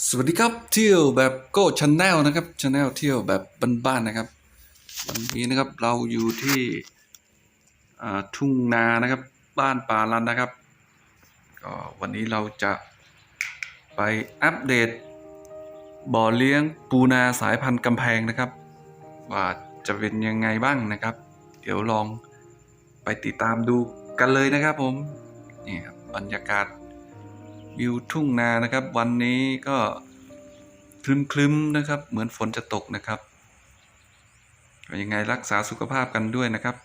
สวัสดีครับเที่ยวแบบโก้ชาแนลนะครับชาแนลเที่ยวแบบบ้านๆนะครับ วันนี้นะครับเราอยู่ที่ทุ่งนานะครับ บ้านป่าลันนะครับก็วันนี้เราจะไปอัปเดต บ่อเลี้ยงปูนาสายพันธุ์กำแพงนะครับ ว่าจะเป็นยังไงบ้างนะครับ เดี๋ยวลองไปติดตามดูกันเลยนะครับผมนี่ครับบรรยากาศ วิวทุ่งนานะครับ วันนี้ก็คลึ้มๆนะครับ เหมือนฝนจะตกนะครับยังไงรักษาสุขภาพกันด้วยนะครับ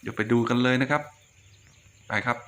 เดี๋ยวไปดูกันเลยนะครับ ไปครับ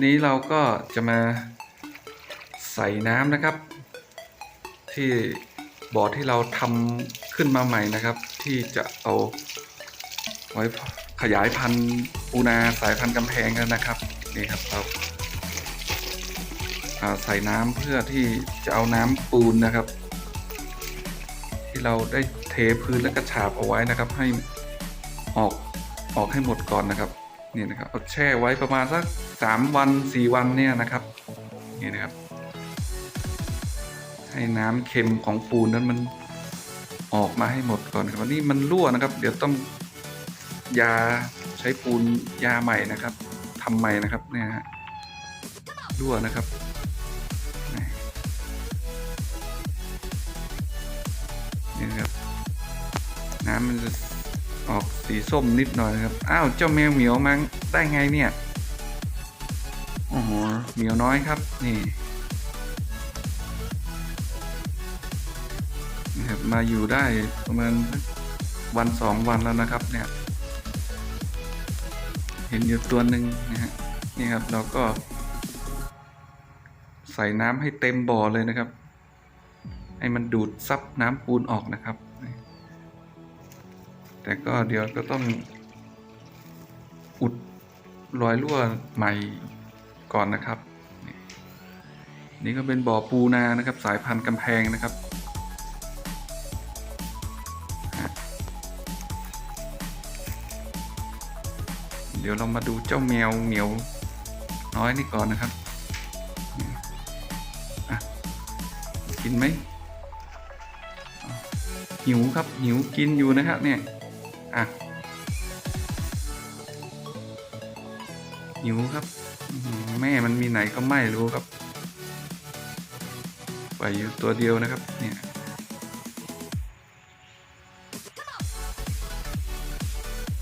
วันนี้เราก็จะมาใส่น้ำนะครับ ที่บ่อที่เราทำขึ้นมาใหม่นะครับ ที่จะเอาไว้ขยายพันธุ์ปูนาสายพันธุ์กำแพงกันนะครับนี่ครับเราอ่าใส่น้ำเพื่อที่จะเอาน้ำปูนนะครับ ที่เราได้เทพื้นและกระฉาบเอาไว้นะครับ ให้ออกออกให้หมดก่อนนะครับ นี่นะครับเอาแช่ไว้ประมาณสักสามวันสี่วันเนี่ยนะครับนี่นะครับ ให้น้ำเค็มของปูนนั้นมันออกมาให้หมดก่อนครับวันนี้มันรั่วนะครับ เดี๋ยวต้องยาใช้ปูนยาใหม่นะครับทำใหม่นะครับเนี่ยฮะรั่วนะครับนี่นะครับน้ำมันจะ ออกสีส้มนิดหน่อยครับ อ้าว เจ้าแมวเหมียวมั้งได้ไงเนี่ย โอ้โห เหมียวน้อยครับ นี่นะครับมาอยู่ได้ประมาณวันสองวันแล้วนะครับเนี่ย เห็นอยู่ตัวหนึ่งนะฮะ นี่ครับเราก็ ใส่น้ำให้เต็มบ่อเลยนะครับ ให้มันดูดซับน้ำปูนออกนะครับ แต่ก็เดี๋ยวก็ต้องอุดรอยรั่วใหม่ก่อนนะครับ นี่ก็เป็นบ่อปูนานะครับ สายพันธุ์กำแพงนะครับ เดี๋ยวเรามาดูเจ้าแมวเหมียวน้อยนี่ก่อนนะครับกินไหมหิวครับหิวกินอยู่นะครับเนี่ย อะหิวครับ แม่มันมีไหนก็ไม่รู้ครับไปอยู่ตัวเดียวนะครับ เนี่ย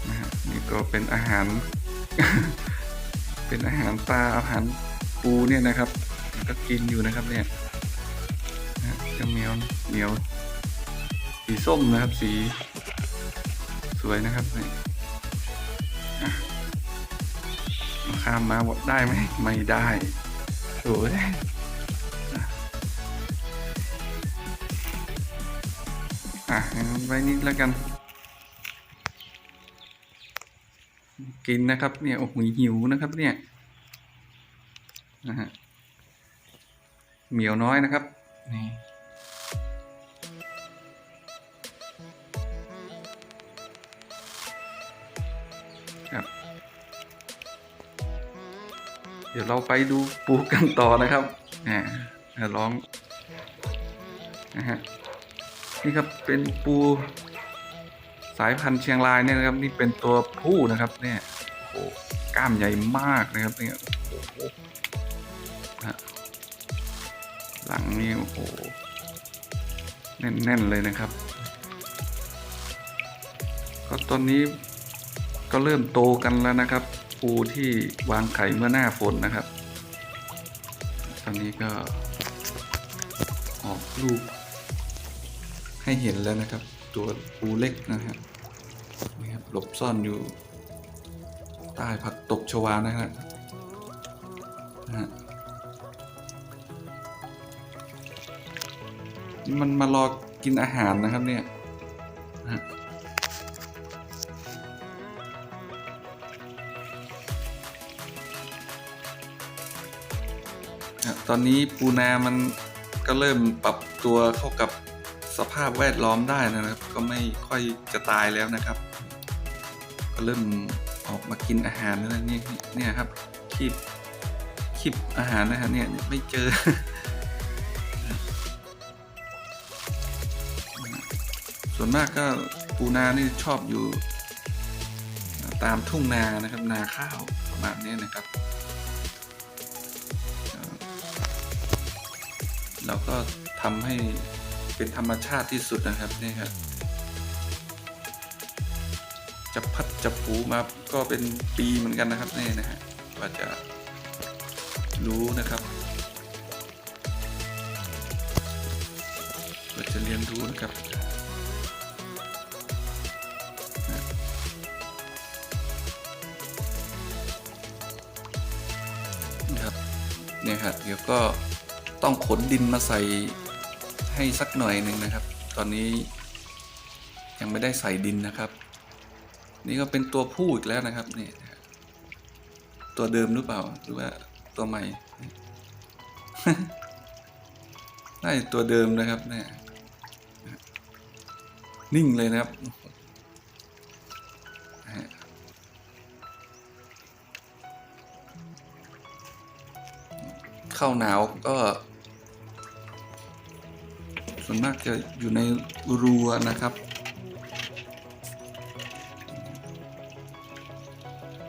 นะฮะนี่ก็เป็นอาหาร เป็นอาหารปลาอาหารปูเนี่ยนะครับ ก็กินอยู่นะครับเนี่ยนะฮะเจ้าแมวเหนียว สีส้มนะครับ สี วยนะครับนี่ข้ามมาบอกได้ไหมไม่ได้สวยอะไว้นิดแล้วกัน กินนะครับเนี่ยโอ้โหหิวนะครับเนี่ยนะฮะเหมียวน้อยนะครับนี่ ดี๋ยวเราไปดูปูกันต่อนะครับแหมร้องนะฮะนี่ครับเป็นปูสายพันธุ์เชียงรายเนี่ยนะครับ นี่เป็นตัวผู้นะครับเนี่ยโอ้โหกล้ามใหญ่มากนะครับเนี่ยโอ้โหหลังนี่โอ้โหแน่นๆเลยนะครับ ก็ตอนนี้ก็เริ่มโตกันแล้วนะครับ ปูที่วางไข่เมื่อหน้าฝนนะครับ ตอนนี้ก็ออกลูก ให้เห็นแล้วนะครับ ตัวปูเล็กนะครับนี่ครับหลบซ่อนอยู่ ใต้ผักตบชวานะครับนะฮะนี่มันมารอกินอาหารนะครับเนี่ยนะ ตอนนี้ปูนามันก็เริ่มปรับตัวเข้ากับสภาพแวดล้อมได้นะครับ ก็ไม่ค่อยจะตายแล้วนะครับ ก็เริ่มออกมากินอาหารแล้วนี่เนี่ยครับคีบคีบอาหารนะฮะเนี่ยไม่เจอส่วนมากก็ปูนานี่ชอบอยู่ ตามทุ่งนานะครับ นาข้าวประมาณนี้นะครับ เราก็ทำให้เป็นธรรมชาติที่สุดนะครับนี่ครับจะพัดจะผูมาก็เป็นปีเหมือนกันนะครับนี่นะฮะกว่าจะรู้นะครับกว่าจะเรียนรู้นะครับนะครับเนี่ยครับเดี๋ยวก็ ต้องขนดินมาใส่ให้สักหน่อยหนึ่งนะครับ ตอนนี้ยังไม่ได้ใส่ดินนะครับ นี่ก็เป็นตัวผู้อีกแล้วนะครับนี่ตัวเดิมหรือเปล่าหรือว่าตัวใหม่ได้ตัวเดิมนะครับเนี่ยนิ่งเลยนะครับ เข้าหนาวก็ ส่วนมากจะอยู่ในรัวนะครับ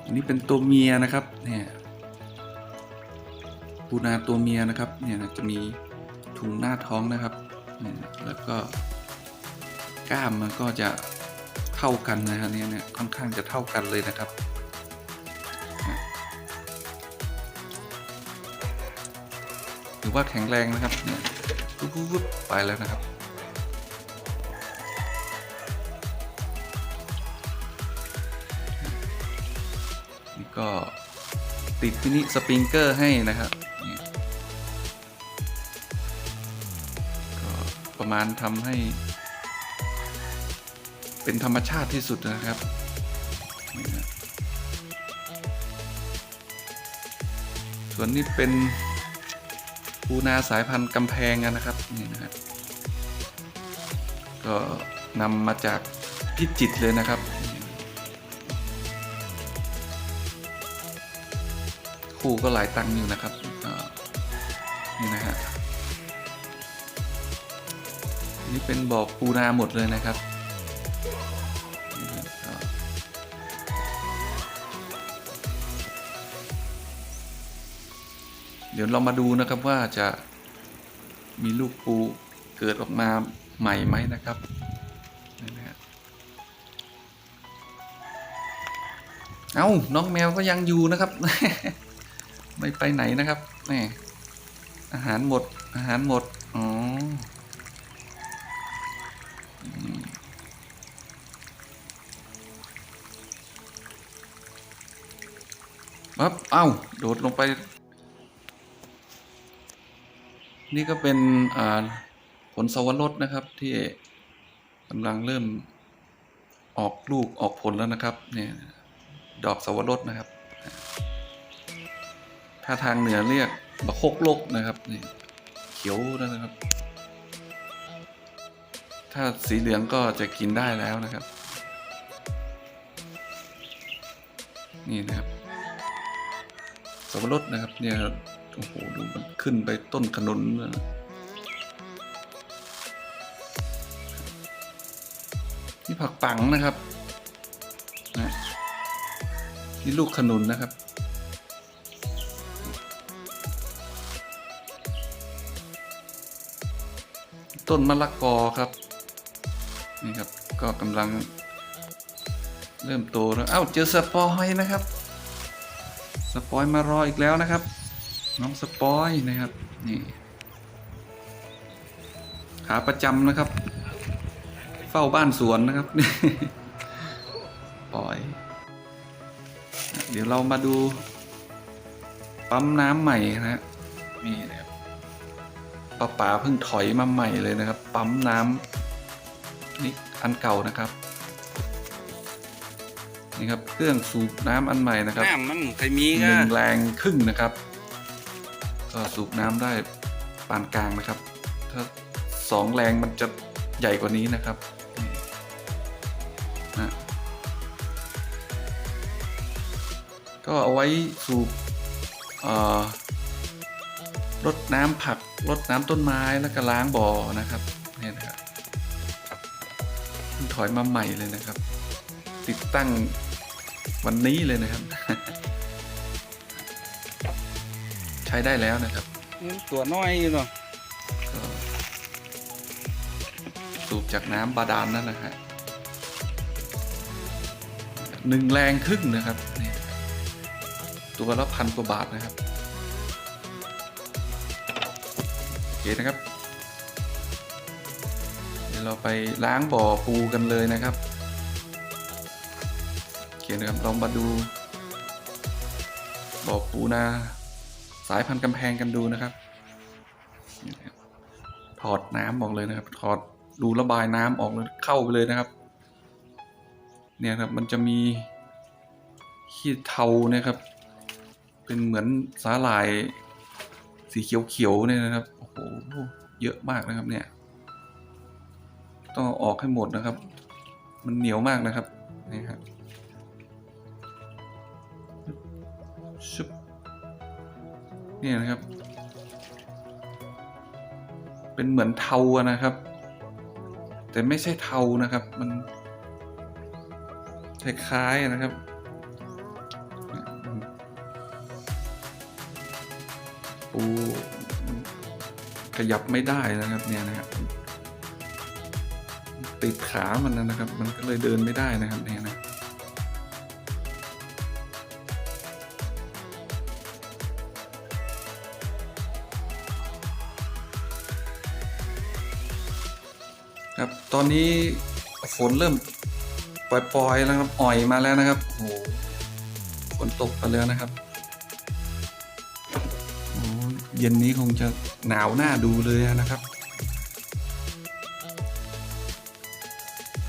อันนี้เป็นตัวเมียนะครับเนี่ยปูนาตัวเมียนะครับเนี่ยจะมีถุงหน้าท้องนะครับเนี่ยแล้วก็กล้ามมันก็จะเท่ากันนะฮะเนี่ยค่อนข้างจะเท่ากันเลยนะครับ ถือว่าแข็งแรงนะครับเนี่ยปุ๊บไปแล้วนะครับ นี่ก็ติดที่นี่สปริงเกอร์ให้นะครับก็ประมาณทำให้ เป็นธรรมชาติที่สุดนะครับส่วนนี้เป็น ปูนาสายพันธุ์กำแพงกันนะครับนี่นะครับก็นำมาจากพิจิตรเลยนะครับ คู่ก็หลายตังค์อยู่นะครับนี่นะฮะนี่เป็นบ่อปูนาหมดเลยนะครับ เดี๋ยวเรามาดูนะครับว่าจะมีลูกปูเกิดออกมาใหม่ไหมนะครับเอ้าน้องแมวก็ยังอยู่นะครับ ไม่ไปไหนนะครับแหมอาหารหมด อาหารหมด อ๋อ ปั๊บ เอ้า โดดลงไป นี่ก็เป็นผลสวรสนะครับที่กำลังเริ่มออกลูกออกผลแล้วนะครับเนี่ยดอกสวรสนะครับ ถ้าทางเหนือเรียกบะโคกโลกนะครับนี่เขียวนะครับ ถ้าสีเหลืองก็จะกินได้แล้วนะครับ นี่นะครับสับปะรดนะครับเนี่ย โอ้โหดูมันขึ้นไปต้นขนุนนะนี่ผักปังนะครับนะนี่ลูกขนุนนะครับ ต้นมะละกอครับ นี่ครับก็กำลังเริ่มโตแล้ว เอ้า เจอสปอยนะครับ สปอยมารออีกแล้วนะครับ น้องสปอยนะครับ นี่ขาประจำนะครับ เฝ้าบ้านสวนนะครับปล่อย เดี๋ยวเรามาดู ปั๊มน้ำใหม่นะฮะนี่นะครับป้าป๋าเพิ่งถอยมาใหม่เลยนะครับ ปั๊มน้ำนี่อันเก่านะครับนี่ครับเครื่องสูบน้ำอันใหม่นะครับน้ำมันเคยมีหก็นึ่งแรงครึ่งนะครับ ก็สูบน้ำได้ปานกลางนะครับ ถ้าสองแรงมันจะใหญ่กว่านี้นะครับนะก็เอาไว้สูบรดน้ำผักรดน้ำต้นไม้แล้วก็ล้างบ่อนะครับนี่นะครับถอยมาใหม่เลยนะครับ ติดตั้งวันนี้เลยนะครับ ใช้ได้แล้วนะครับ ตัวน้อยอยู่เนาะก็สูบจากน้ำบาดาลนั่นแหละฮะหนึ่งแรงครึ่งนะครับนี่นะครับตัวละพันกว่าบาทนะครับโอเคนะครับ เดี๋ยวเราไปล้างบ่อปูกันเลยนะครับโอเคนะครับลองมาดูบ่อปูนา สายพันธุ์กำแพงกันดูนะครับ ถอดน้ำออกเลยนะครับ ถอดรูระบายน้ำออกเลยเข้าไปเลยนะครับ เนี่ยครับมันจะมีขี้เทาเนี่ยครับ เป็นเหมือนสาหร่ายสีเขียวๆเนี่ยนะครับโอ้โหเยอะมากนะครับเนี่ย ต้องอออกให้หมดนะครับ มันเหนียวมากนะครับนี่ครับชุบ เนี่ยนะครับ เป็นเหมือนเทานะครับ แต่ไม่ใช่เทานะครับ มันคล้ายๆนะครับปูขยับไม่ได้นะครับเนี่ยนะครับติดขามันนะครับ มันก็เลยเดินไม่ได้นะครับเนี่ยนะ ตอนนี้ฝนเริ่มปล่อยๆแล้วครับอ่อยมาแล้วนะครับโอ้โหฝนตกกันแล้วนะครับเย็นนี้คงจะหนาวหน้าดูเลยนะครับ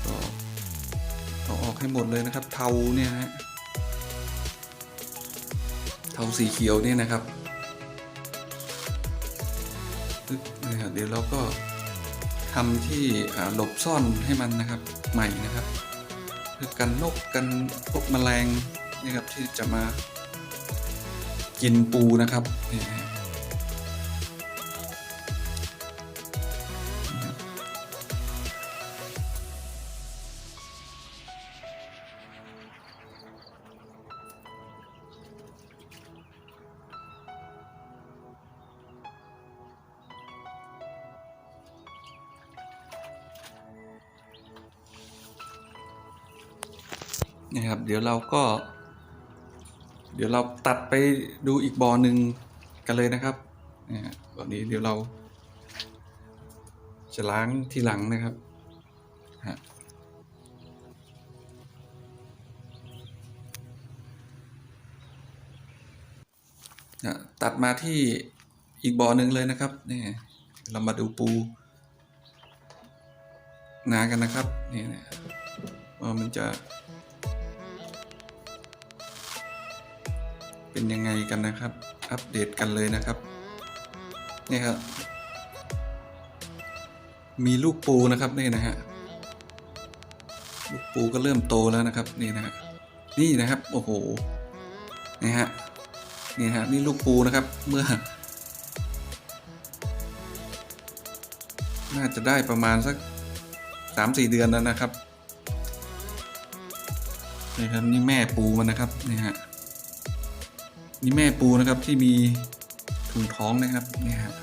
ก็เอาออกให้หมดเลยนะครับ เทาเนี่ยฮะเทาสีเขียวนี่นะครับเดี๋ยวเราก็ ทำที่หลบซ่อนให้มันนะครับใหม่นะครับเพื่อกันนกกันพวกแมลงนะครับที่จะมากินปูนะครับ นี่ครับ เดี๋ยวเราก็ เดี๋ยวเราตัดไปดูอีกบอหนึ่งกันเลยนะครับนะฮะตอนนี้เดี๋ยวเรา จะล้างทีหลังนะครับฮะนะตัดมาที่อีกบอหนึ่งเลยนะครับนี่เรามาดูปู นากันนะครับนี่นะว่ามันจะ เป็นยังไงกันนะครับ อัปเดตกันเลยนะครับนี่ครับมีลูกปูนะครับนี่นะฮะลูกปูก็เริ่มโตแล้วนะครับนี่นะฮะนี่นะครับโอ้โหนี่ฮะนี่ฮะนี่ลูกปูนะครับเมื่อ น่าจะได้ประมาณสักสามสี่เดือนแล้วนะครับนี่ครับนี่แม่ปูมันนะครับนี่ฮะ นี่แม่ปูนะครับที่มีถุงท้องนะครับเนี่ยฮะ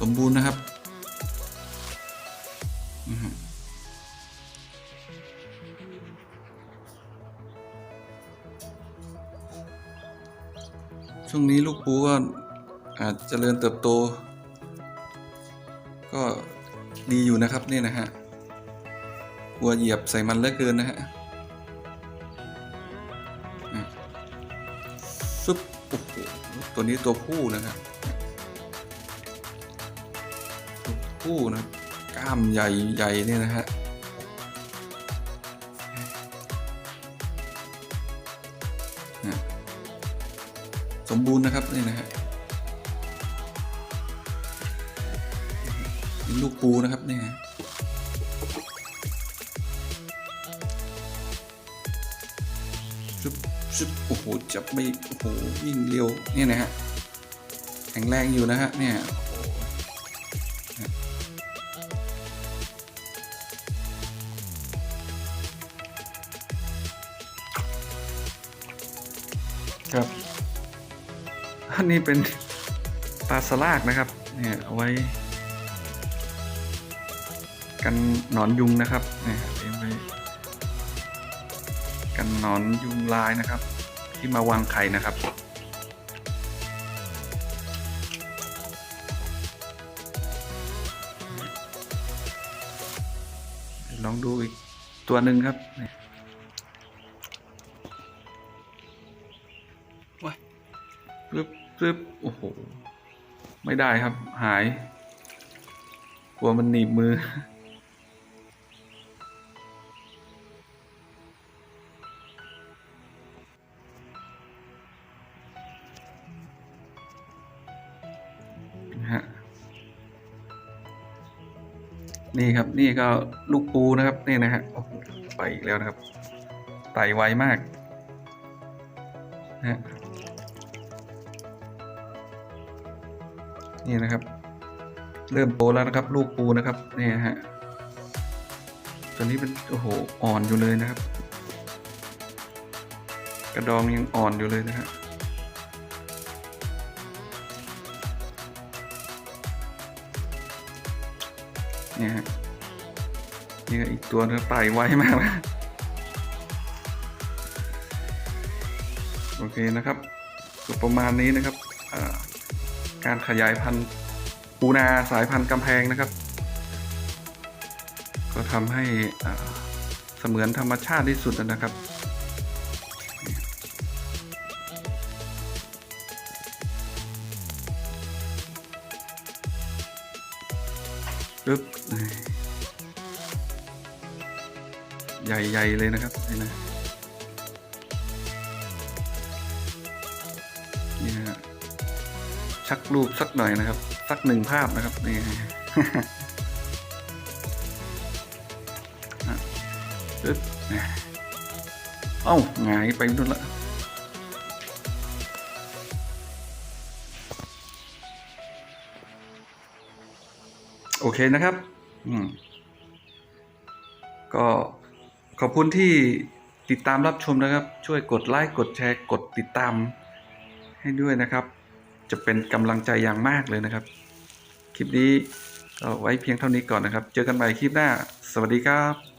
สมบูรณ์นะครับช่วงนี้ลูกปูก็อาจเจริญเติบโต ก็ดีอยู่นะครับนี่นะฮะกลัวเหยียบใส่มันเหลือเกินนะฮะ ฟึบโอ้โหตัวนี้ตัวผู้นะครับตัวผู้นะกล้ามใหญ่ใหญ่เนี่ยนะฮะสมบูรณ์นะครับนี่นะฮะลูกปูนะครับเนี่ย ซึบซึบโอ้โหจับไม่โอ้โหวิ่งเร็วเนี่ยนะฮะแข็งแรงอยู่นะฮะเนี่ยโอ้โหนะครับ อันนี้เป็นปลาสลากนะครับ เนี่ยเอาไว้ กันหนอนยุงนะครับเนี่ยเลี้ยงไว้กั นหนอนยุงลายนะครับ ที่มาวางไข่นะครับ ลองดูอีกตัวหนึ่งครับนี่ว้ายปึ๊บปึ๊บโอ้โห ไม่ได้ครับ หาย กลัวมันหนีบมือ นี่ครับนี่ก็ลูกปูนะครับนี่นะฮะไปอีกแล้วนะครับไต่ไวมากนะฮะนี่นะครับ เริ่มโตแล้วนะครับ ลูกปูนะครับนี่ฮะตัวนี้เป็นโอ้โหอ่อนอยู่เลยนะครับ กระดองยังอ่อนอยู่เลยนะฮะ เนี่ยฮะนี่ก็อีกตัวนึงไต่ไวมากนะโอเคนะครับก็ประมาณนี้นะครับการขยายพันธุ์ปูนาสายพันธุ์กำแพงนะครับ ก็ทำให้เสมือนธรรมชาติที่สุดนะครับ ปึ๊บใหญ่ๆเลยนะครับนี่นะนี่ฮะชักรูปสักหน่อยนะครับ สักหนึ่งภาพนะครับนี่ฮะปึ๊บเอ้าหงายไปนู่นละ โอเคนะครับ อืม ก็ขอบคุณที่ติดตามรับชมนะครับ ช่วยกดไลค์กดแชร์กดติดตามให้ด้วยนะครับ จะเป็นกำลังใจอย่างมากเลยนะครับ คลิปนี้ก็ไว้เพียงเท่านี้ก่อนนะครับ เจอกันใหม่คลิปหน้า สวัสดีครับ